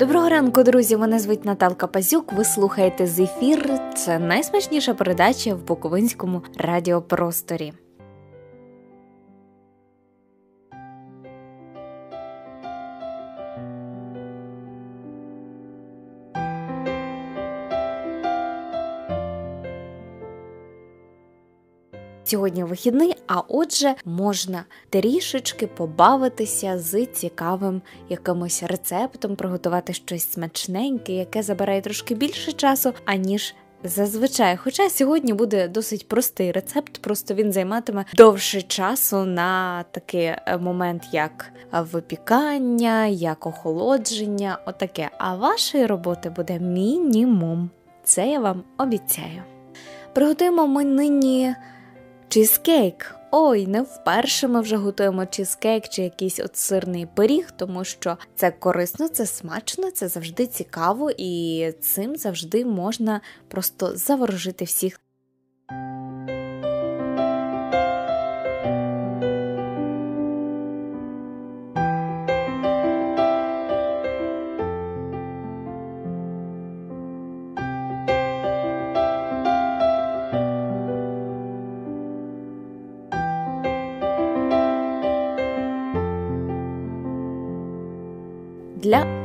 Доброго ранку, друзі! Мене звуть Наталка Пазюк. Ви слухаєте зефір. Це найсмачніша передача в Буковинському радіопросторі. Сьогодні вихідний, а отже, можна трішечки побавитися з цікавим якимось рецептом, приготувати щось смачненьке, яке забирає трошки більше часу, аніж зазвичай. Хоча сьогодні буде досить простий рецепт, просто він займатиме довше часу на такий е, момент, як випікання, як охолодження, отаке. А вашої роботи буде мінімум. Це я вам обіцяю. Приготуємо ми нині. Чізкейк. Ой, не вперше ми вже готуємо чізкейк чи якийсь от сирний пиріг, тому що це корисно, це смачно, це завжди цікаво, і цим завжди можна просто заворожити всіх.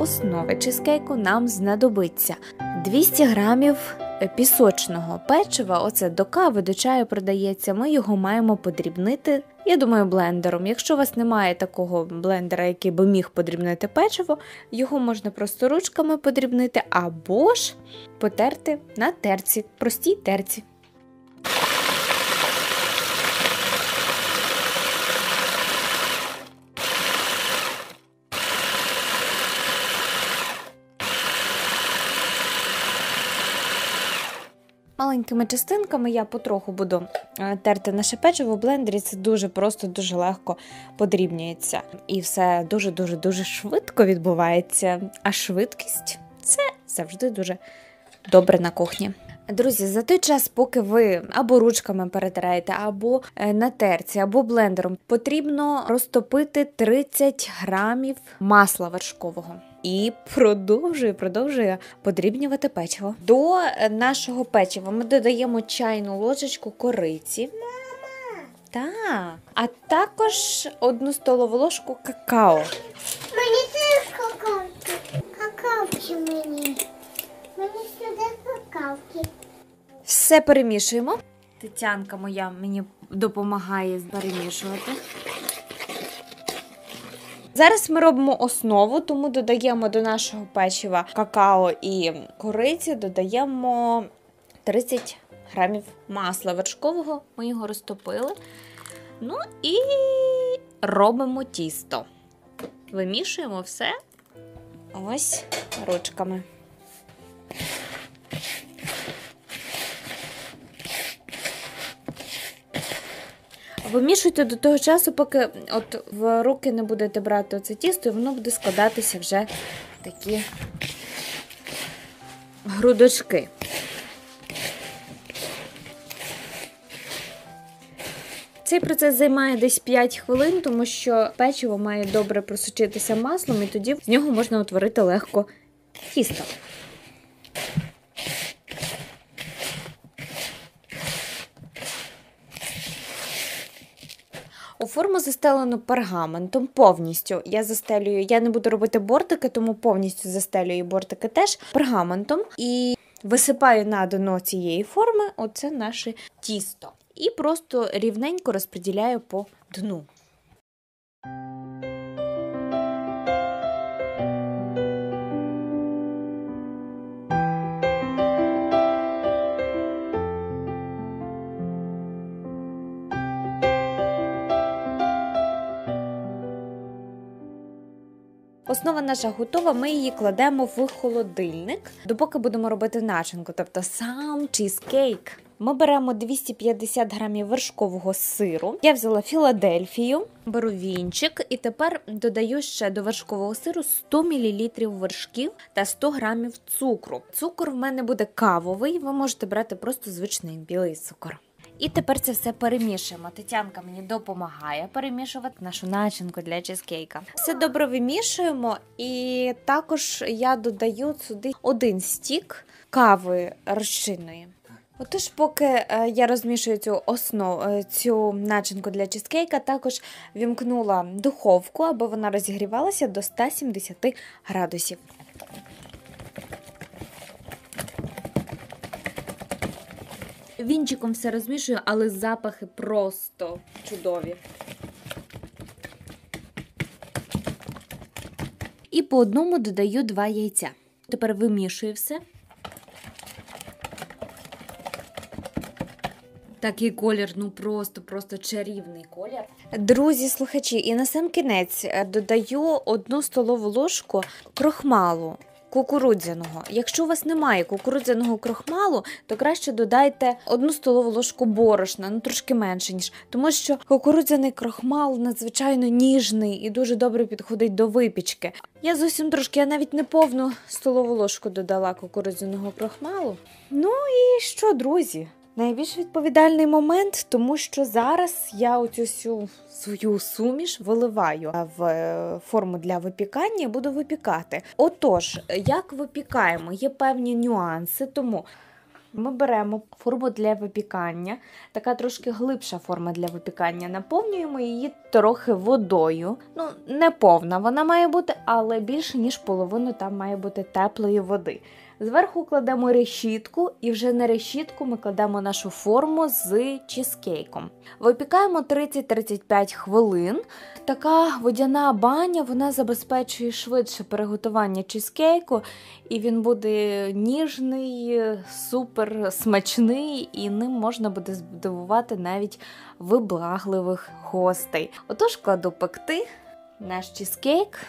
Основи чизкейку нам знадобиться 200 грамів пісочного печива. Оце до кави, до чаю продається. Ми його маємо подрібнити. Я думаю, блендером. Якщо у вас немає такого блендера, який би міг подрібнити печиво, його можна просто ручками подрібнити або ж потерти на терці, простій терці. Маленькими частинками я потроху буду е, терти наше печиво в блендері. Це дуже просто, дуже легко подрібнюється. І все дуже-дуже дуже швидко відбувається. А швидкість це завжди дуже добре на кухні. Друзі, за той час, поки ви або ручками перетираєте, або е, на терці, або блендером, потрібно розтопити 30 грамів масла вершкового. І продовжує, продовжує подрібнювати печиво. До е, нашого печива ми додаємо чайну ложечку кориці. Мама! Так. А також одну столову ложку какао. Мені теж какавки. Какавки мені. Мені сюди какавки. Все перемішуємо. Тетянка моя мені допомагає перемішувати. Зараз ми робимо основу, тому додаємо до нашого печива какао і кориці, додаємо 30 грамів масла вершкового. Ми його розтопили. Ну і робимо тісто. Вимішуємо все ось ручками. Вимішуйте до того часу, поки от в руки не будете брати оце тісто, і воно буде складатися вже в такі грудочки. Цей процес займає десь 5 хвилин, тому що печиво має добре просочитися маслом, і тоді з нього можна утворити легко тісто. У форму застелену пергаментом повністю. Я застелюю, я не буду робити бортики, тому повністю застелюю бортики теж пергаментом і висипаю на дно цієї форми оце наше тісто. І просто рівненько розподіляю по дну. Основа наша готова, ми її кладемо в холодильник, допоки будемо робити начинку, тобто сам чізкейк. Ми беремо 250 грамів вершкового сиру. Я взяла Філадельфію, беру вінчик і тепер додаю ще до вершкового сиру 100 мл вершків та 100 грамів цукру. Цукор в мене буде кавовий, ви можете брати просто звичний білий цукор. І тепер це все перемішуємо. Тетянка мені допомагає перемішувати нашу начинку для чизкейка. Все добре вимішуємо, і також я додаю сюди один стік кави розчинної. Отож, поки е, я розмішую цю основу, е, цю начинку для чизкейка, також вімкнула духовку, аби вона розігрівалася до 170 градусів. Вінчиком все розмішую, але запахи просто чудові. І по одному додаю два яйця. Тепер вимішую все. Такий колір, ну просто, просто чарівний колір. Друзі, слухачі, і на сам кінець е, додаю одну столову ложку крохмалу кукурудзяного. Якщо у вас немає кукурудзяного крохмалу, то краще додайте одну столову ложку борошна, ну трошки менше ніж, тому що кукурудзяний крохмал надзвичайно ніжний і дуже добре підходить до випічки. Я зовсім трошки, я навіть не повну столову ложку додала кукурудзяного крохмалу. Ну і що, друзі? Найбільш відповідальний момент, тому що зараз я оцю свою суміш виливаю в е, форму для випікання і буду випікати. Отож, як випікаємо, є певні нюанси, тому ми беремо форму для випікання, така трошки глибша форма для випікання. Наповнюємо її трохи водою. Ну, не повна вона має бути, але більше ніж половину там має бути теплої води. Зверху кладемо решітку, і вже на решітку ми кладемо нашу форму з чизкейком. Випікаємо 30-35 хвилин. Така водяна баня вона забезпечує швидше приготування чизкейку, і він буде ніжний, супер смачний, і ним можна буде здивувати навіть виблагливих гостей. Отож, кладу пекти наш чизкейк.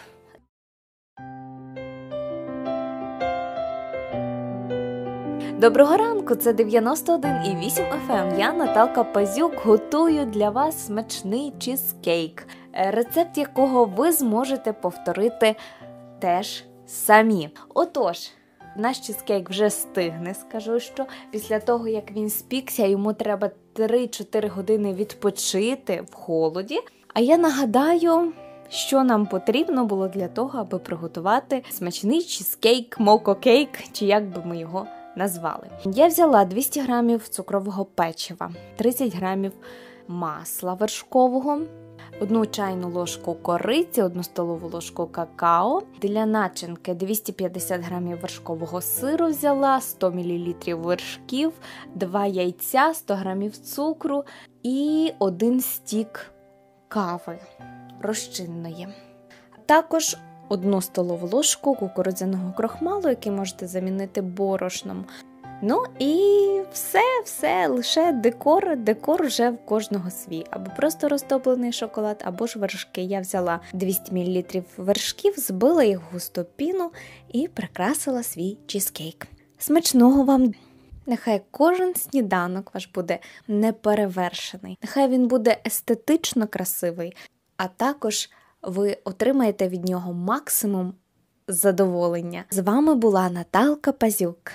Доброго ранку! Це 91,8 FM. Я Наталка Пазюк готую для вас смачний чизкейк, е, рецепт якого ви зможете повторити теж самі. Отож, наш чизкейк вже стигне, скажу що. Після того, як він спікся, йому треба 3-4 години відпочити в холоді. А я нагадаю. Що нам потрібно було для того, аби приготувати смачний чизкейк, мококейк, чи як би ми його назвали. Я взяла 200 грамів цукрового печива, 30 грамів масла вершкового. Одну чайну ложку кориці, одну столову ложку какао. Для начинки 250 грамів вершкового сиру взяла, 100 мл вершків, 2 яйця, 100 грамів цукру і один стік кави розчинної. Також одну столову ложку кукурудзяного крохмалу, який можете замінити борошном. Ну і все, все, лише декор, декор вже в кожного свій. Або просто розтоплений шоколад, або ж вершки. Я взяла 200 мл вершків, збила їх в густу піну і прикрасила свій чізкейк. Смачного вам! Нехай кожен сніданок ваш буде неперевершений, нехай він буде естетично красивий, а також ви отримаєте від нього максимум задоволення. З вами була Наталка Пазюк.